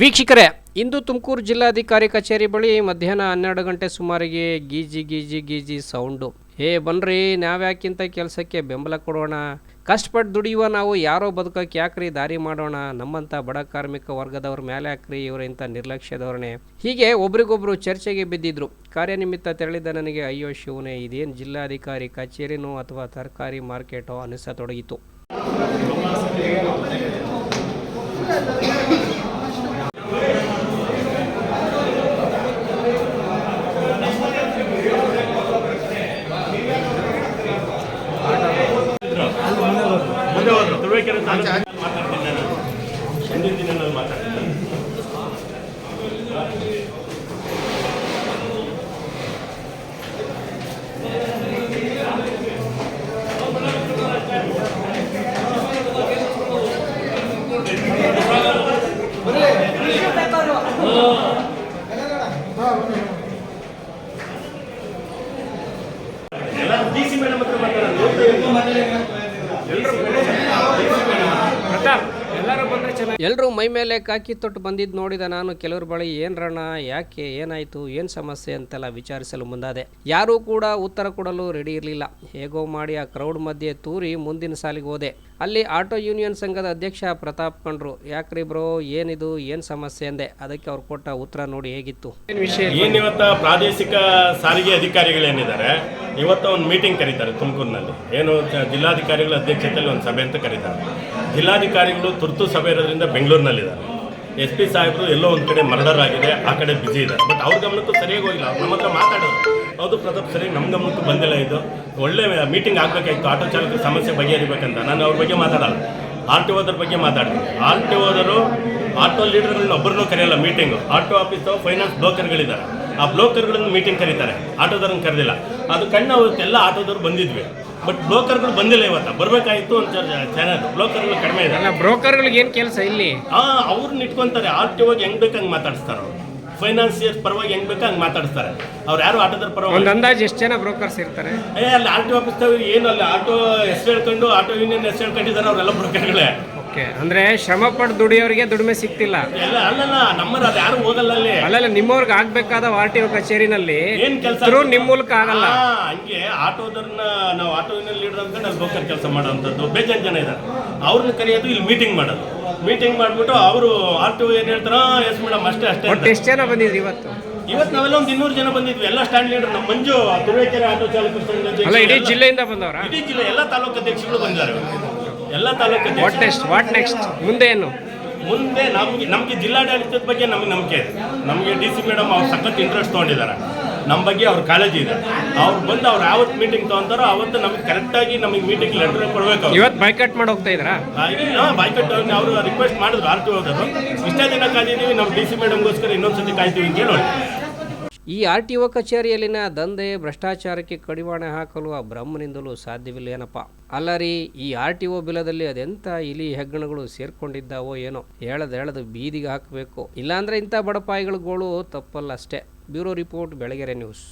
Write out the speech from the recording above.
ವೀಕ್ಷಕರೇ, ಇಂದು ತುಮಕೂರು ಜಿಲ್ಲಾಧಿಕಾರಿ ಕಚೇರಿ ಬಳಿ ಮಧ್ಯಾಹ್ನ ಹನ್ನೆರಡು ಗಂಟೆ ಸುಮಾರಿಗೆ ಗೀಜಿ ಗೀಜಿ ಗೀಜಿ ಸೌಂಡು. ಏ ಬನ್ರಿ, ನಾವ್ಯಾಕಿಂತ ಕೆಲಸಕ್ಕೆ ಬೆಂಬಲ ಕೊಡೋಣ. ಕಷ್ಟಪಟ್ಟು ದುಡಿಯುವ ನಾವು ಯಾರೋ ಬದುಕೋಕೆ ಯಾಕ್ರಿ ದಾರಿ ಮಾಡೋಣ? ನಮ್ಮಂಥ ಬಡ ಕಾರ್ಮಿಕ ವರ್ಗದವ್ರ ಮೇಲೆ ಹಾಕ್ರಿ ಇವರ ಇಂಥ ನಿರ್ಲಕ್ಷ್ಯ ಧೋರಣೆ. ಹೀಗೆ ಒಬ್ರಿಗೊಬ್ರು ಚರ್ಚೆಗೆ ಬಿದ್ದಿದ್ರು. ಕಾರ್ಯನಿಮಿತ್ತ ತೆರಳಿದ ನನಗೆ, ಅಯ್ಯೋ ಶಿವನೇ, ಇದೇನು ಜಿಲ್ಲಾಧಿಕಾರಿ ಕಚೇರಿನೋ ಅಥವಾ ತರಕಾರಿ ಮಾರ್ಕೆಟೋ? ಅನಿಸತೊಡಗಿತು ಮುಂದೆ ಹೋದ್ರು ತುರುವೇಕೆರೆ ತಾಲೂಕಿನಲ್ಲಿ ಮಾತಾಡ್ತೀನಿ. ನಾನು. ಮುಂದಿನ ದಿನಗಳಲ್ಲಿ ಮಾತಾಡ್ತೀನಿ. ಎಲ್ಲರೂ ಮೈ ಮೇಲೆ ಕಾಕಿ ತೊಟ್ಟು ಬಂದಿದ್ದು ನೋಡಿದ ನಾನು ಕೆಲವ್ರ ಬಳಿ ಏನ್ರಣ್ಣ ಯಾಕೆ, ಏನಾಯ್ತು, ಏನು ಸಮಸ್ಯೆ? ಅಂತೆಲ್ಲ ವಿಚಾರಿಸಲು ಮುಂದಾದೆ. ಯಾರೂ ಕೂಡ ಉತ್ತರ ಕೊಡಲು ರೆಡಿ ಇರಲಿಲ್ಲ. ಹೇಗೋ ಮಾಡಿ ಆ ಕ್ರೌಡ್ ಮಧ್ಯೆ ತೂರಿ ಮುಂದಿನ ಸಾಲಿಗೆ ಹೋದೆ. ಅಲ್ಲಿ ಆಟೋ ಯೂನಿಯನ್ ಸಂಘದ ಅಧ್ಯಕ್ಷ ಪ್ರತಾಪ್ ಕಂಡ್ರು ಯಾಕ್ರಿ ಬ್ರೋ, ಏನಿದು, ಏನ್ ಸಮಸ್ಯೆ? ಅಂದೆ. ಅದಕ್ಕೆ ಅವ್ರು ಕೊಟ್ಟ ಉತ್ತರ ನೋಡಿ ಹೇಗಿತ್ತು. ಪ್ರಾದೇಶಿಕ ಸಾರಿಗೆ ಅಧಿಕಾರಿಗಳೇನಿದ್ದಾರೆ? ಇವತ್ತು ಒಂದು ಮೀಟಿಂಗ್ ಕರೀತಾರೆ ತುಮಕೂರಿನಲ್ಲಿ. ಏನು ಜಿಲ್ಲಾಧಿಕಾರಿಗಳ ಅಧ್ಯಕ್ಷತೆಯಲ್ಲಿ ಒಂದು ಸಭೆ ಅಂತ ಕರೀತಾರೆ. ಜಿಲ್ಲಾಧಿಕಾರಿಗಳು ತುರ್ತು ಸಭೆ ಇರೋದ್ರಿಂದ ಬೆಂಗಳೂರಿನಲ್ಲಿದ್ದಾರೆ. ಎಸ್ ಪಿ ಸಾಹೇಬರು ಎಲ್ಲೋ ಒಂದು ಕಡೆ ಮರ್ಡರ್ ಆಗಿದೆ, ಆ ಕಡೆ ಬಿಸಿ ಇದೆ ಬಟ್ ಅವ್ರ ಗಮನಕ್ಕೂ ಸರಿಯಾಗಿ ಹೋಗಿಲ್ಲ. ಅವ್ರು ನಮ್ಮ ಹತ್ರ ಮಾತಾಡೋದು ಹೌದು ಪ್ರತಾಪ್, ಸರಿ ನಮ್ಮ ಗಮನಕ್ಕೂ ಬಂದಿಲ್ಲ ಇದು. ಒಳ್ಳೆ ಮೀಟಿಂಗ್ ಆಗಬೇಕಾಯ್ತು. ಆಟೋ ಚಾಲಕರ ಸಮಸ್ಯೆ ಬಗೆಹರಿಬೇಕಂತ. ನಾನು ಅವ್ರ ಬಗ್ಗೆ ಮಾತಾಡಲ್ಲ. ಆರ್ ಟಿ ಓದ್ರ ಬಗ್ಗೆ ಮಾತಾಡ್ತೀನಿ. ಆರ್ ಟಿ ಓದರು ಆಟೋ ಲೀಡರ್ಗಳನ್ನ ಒಬ್ಬರನ್ನೂ ಕರೆಯಲ್ಲ ಮೀಟಿಂಗು ಆಟೋ ಆಫೀಸು ಫೈನಾನ್ಸ್ ಬ್ರೋಕರ್ಗಳಿದ್ದಾರೆ ಆ ಬ್ಲೋಕರ್ಗಳನ್ನು ಮೀಟಿಂಗ್ ಕರೀತಾರೆ. ಆಟೋದವ್ರನ್ನ ಕರೆದಿಲ್ಲ. ಅದು ಕಣ್ಣು ಅವತ್ತೆಲ್ಲ ಆಟೋದವ್ರು ಬಂದಿದ್ವಿ. ಬಟ್ ಬ್ರೋಕರ್ಗಳು ಬಂದಿಲ್ಲ ಇವತ್ತು. ಬರಬೇಕಾಯಿತು ಅಂತ ಚಾನಲ್ ಬ್ರೋಕರ್ಗಳು ಕಡಿಮೆ ಇದೆ ಬ್ರೋಕರ್ಗಳಿಗೆ ಏನು ಕೆಲಸ ಇಲ್ಲಿ? ಆ ಅವ್ರನ್ನ ಇಟ್ಕೊಂತಾರೆ. ಆರ್ ಟಿ ಹೋಗಿ ಹೆಂಗ್ ಬೇಕು ಹಂಗೆ ಮಾತಾಡಿಸ್ತಾರೆ ಅವರು. ಫೈನಾನ್ಸಿಯರ್ಸ್ ಪರವಾಗಿ ಹೆಂಗ್ ಬೇಕು ಹಂಗೆ ಮಾತಾಡಿಸ್ತಾರೆ. ಅವ್ರು ಯಾರು ಆಟೋದ್ರ ಪರವಾಗಿ? ಒಂದು ಅಂದಾಜು ಎಷ್ಟು ಜನ ಬ್ರೋಕರ್ಸ್ ಇರ್ತಾರೆ? ಏ ಅಲ್ಲಿ ಆರ್ ಟಿ ಆಫೀಸ್ ಏನು ಅಲ್ಲಿ. ಆಟೋ ಹೆಸರು ಹೇಳ್ಕೊಂಡು ಆಟೋ ಯೂನಿಯನ್ ಹೆಸರು ಹೇಳ್ಕೊಂಡಿದ್ದಾರೆ ಅವರೆಲ್ಲ ಬ್ರೋಕರ್ಗಳೇ. ಓಕೆ ಅಂದ್ರೆ ಶ್ರಮ ಪಟ್ಟು ದುಡಿಯೋರಿಗೆ ದುಡಿಮೆ ಸಿಗ್ತಿಲ್ಲ. ಎಲ್ಲ ಅಲ್ಲಲ್ಲ ನಮ್ಮರ ಅದು ಯಾರು ಹೋಗಲ್ಲ ಅಲ್ಲಿ. ಅಲ್ಲಲ್ಲ ನಿಮ್ಮವ್ರಿಗೆ ಆಗ್ಬೇಕಾದ ಆರ್ ಟಿ ಒ ಕಚೇರಿನಲ್ಲಿ ಏನ್ ಕೆಲಸ ಥ್ರೂ ನಿಮ್ಮ ಮೂಲಕ ಆಗಲ್ಲ. ಹಂಗೆ ಆಟೋದವ್ರನ್ನ ನಾವು ಆಟೋನಲ್ಲಿ ಅಲ್ಲಿ ಬ್ರೋಕರ್ ಕೆಲಸ ಮಾಡೋವಂಥದ್ದು ಬೇಜಾನ್ ಜನ ಇದ್ದಾರೆ ಅವ್ರನ್ನ ಕರೆಯೋದು ಇಲ್ಲಿ ಮೀಟಿಂಗ್ ಮಾಡೋದು. ಮೀಟಿಂಗ್ ಮಾಡ್ಬಿಟ್ಟು ಅವರು ಆರ್ ಟಿ ಏನ್ ಹೇಳ್ತಾರೋ ಎಸ್ ಮೇಡಮ್ ಅಷ್ಟೇ ಅಷ್ಟೇ ಒಟ್ಟು ಎಷ್ಟು ಜನ ಬಂದಿದ್ರಿ ಇವತ್ತು? ಇವತ್ತು ನಾವೆಲ್ಲ ಒಂದು ಇನ್ನೂರು ಜನ ಬಂದಿದ್ವಿ. ಎಲ್ಲ ಸ್ಟ್ಯಾಂಡ್ ಲೀಡರ್ ನಮ್ಮ ಮಂಜು ತುರುವೇಕೆರೆ ಆಟೋ ಚಾಲಕರ ಸಂಘದ ಅಲ್ಲ ಇಡೀ ಎಲ್ಲ- ಜಿಲ್ಲೆಯಿಂದ ಬಂದವರ? ಇಡೀ ಜಿಲ್ಲೆ ಎಲ್ಲ ತಾಲೂಕು ಅಧ್ಯಕ್ಷಗಳು ಬಂದಿದ್ದಾರೆ ಎಲ್ಲ taluk what next what next ಮುಂದೆ ಏನು? ಮುಂದೆ ನಮಗೆ ನಮಗೆ ಜಿಲ್ಲಾಡಳಿತದ ಬಗ್ಗೆ ನಮಗೆ ನಂಬಿಕೆ ಇದೆ. ನಮಗೆ ಡಿ ಸಿ ಮೇಡಮ್ ಅವ್ರು ಸಖತ್ ಇಂಟ್ರೆಸ್ಟ್ ತೊಗೊಂಡಿದ್ದಾರೆ. ನಮ್ಮ ಬಗ್ಗೆ ಅವ್ರ ಕಾಳಜಿ ಇದೆ. ಅವ್ರು ಬಂದು ಅವ್ರು ಯಾವತ್ತು ಮೀಟಿಂಗ್ ತೊಗೊಂತಾರೋ ಅವತ್ತು ನಮಗೆ ಕರೆಕ್ಟಾಗಿ ನಮಗೆ ಮೀಟಿಂಗ್ ಲೆಟರ್ ಕೊಡಬೇಕು ಇವತ್ತು ಬೈಕಟ್ ಮಾಡಿ ಹೋಗ್ತಾ ಇದ್ರಾ? ಬಾಯ್ಕಟ್ ಅವರು ರಿಕ್ವೆಸ್ಟ್ ಮಾಡಿದ್ರು ಆರ್ ಟಿ ಹೋದರು ಇಷ್ಟೇ ದಿನ ಕಾದಿದ್ದೀವಿ ನಮ್ಮ ಡಿ ಸಿ ಮೇಡಮ್ಗೋಸ್ಕರ ಇನ್ನೊಂದ್ಸತಿ ಕಾಯ್ತೀವಿ ಅಂತ ಹೇಳಿ ಈ ಆರ್ ಟಿ ಒ ಕಚೇರಿಯಲ್ಲಿನ ದಂಧೆ, ಭ್ರಷ್ಟಾಚಾರಕ್ಕೆ ಕಡಿವಾಣ ಹಾಕಲು ಆ ಬ್ರಹ್ಮನಿಂದಲೂ ಸಾಧ್ಯವಿಲ್ಲ ಏನಪ್ಪ? ಅಲ್ಲ ರೀ, ಈ ಆರ್ ಟಿ ಒ ಬಿಲದಲ್ಲಿ ಅದೆಂಥ ಇಲಿ ಹೆಗ್ಗಣಗಳು ಸೇರ್ಕೊಂಡಿದ್ದಾವೋ ಏನೋ? ಹೇಳದ್ ಹೇಳದು ಬೀದಿಗೆ ಹಾಕಬೇಕು. ಇಲ್ಲಾಂದ್ರೆ ಇಂಥ ಬಡಪಾಯಿಗಳ ಗೋಳು ತಪ್ಪಲ್ಲ ಅಷ್ಟೇ. Bureau report, Belagere news.